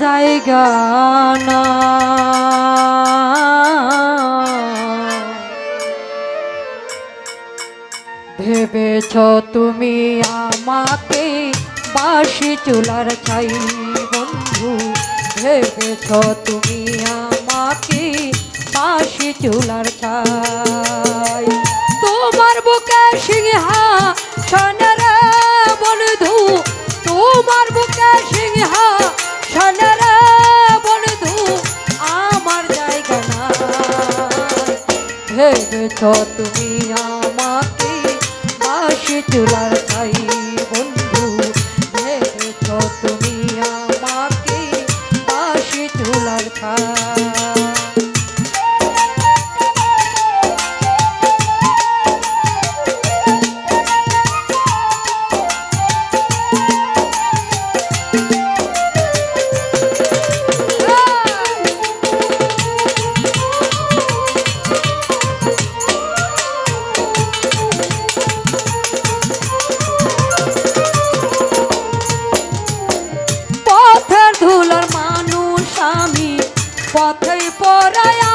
জায়গা না। ভেবেছ তুমি আমাকে বাসি চুলার ছাই, বন্ধু? ভেবেছ তুমি আমাকে বাসি চুলার ছাই? ছেড়েছ তুমি আমাকে বাসি চুলার খাই পথই পরায়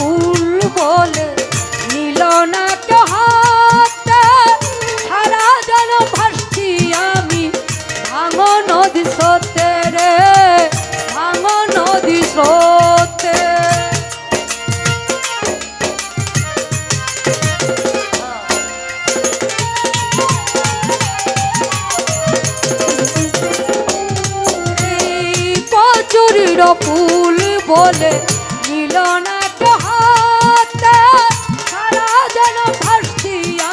ফুল বলে, নিল না তো হাতে সারা ভাসছি আমি। ভাঙো নদী সতে রে, ভাঙো নদী সতে ফুল বলে মিলনা যেন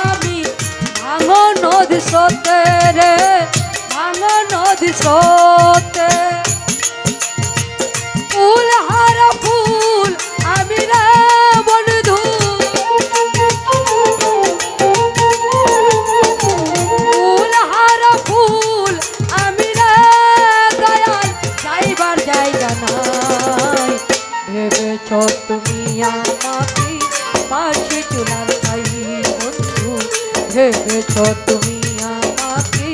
আমি। ভাঙ নদী সতে রে ভাঙ নদী সতে ভেবেছ তুমি আমাকে?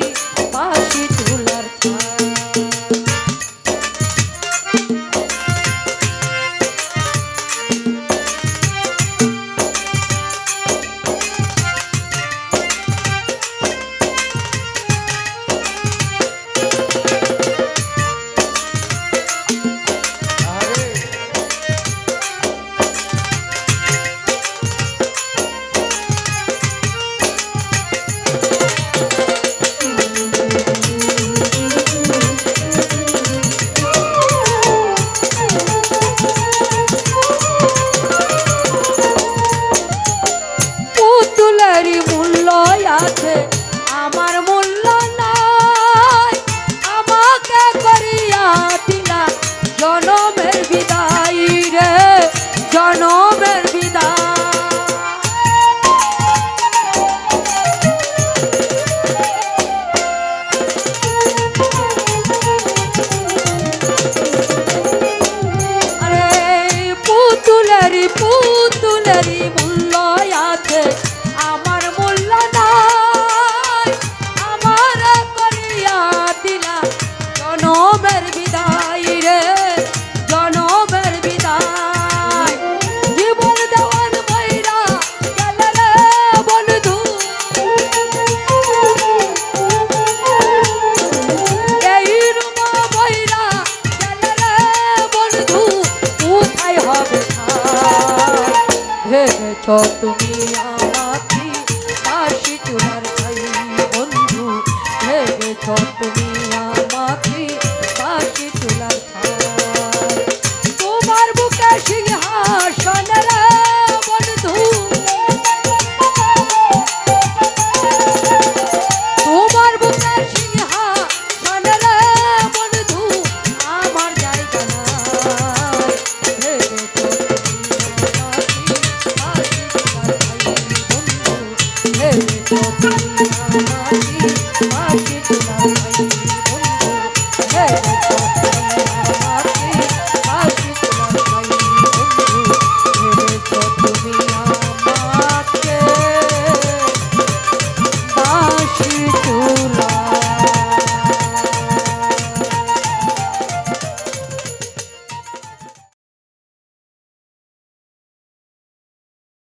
দেখো তুমি আমাকে কাশি চুলার খাই বন্ধু হে দেখো তুমি আমার ভেবেছ তুমি আমাকে মাকে তোলা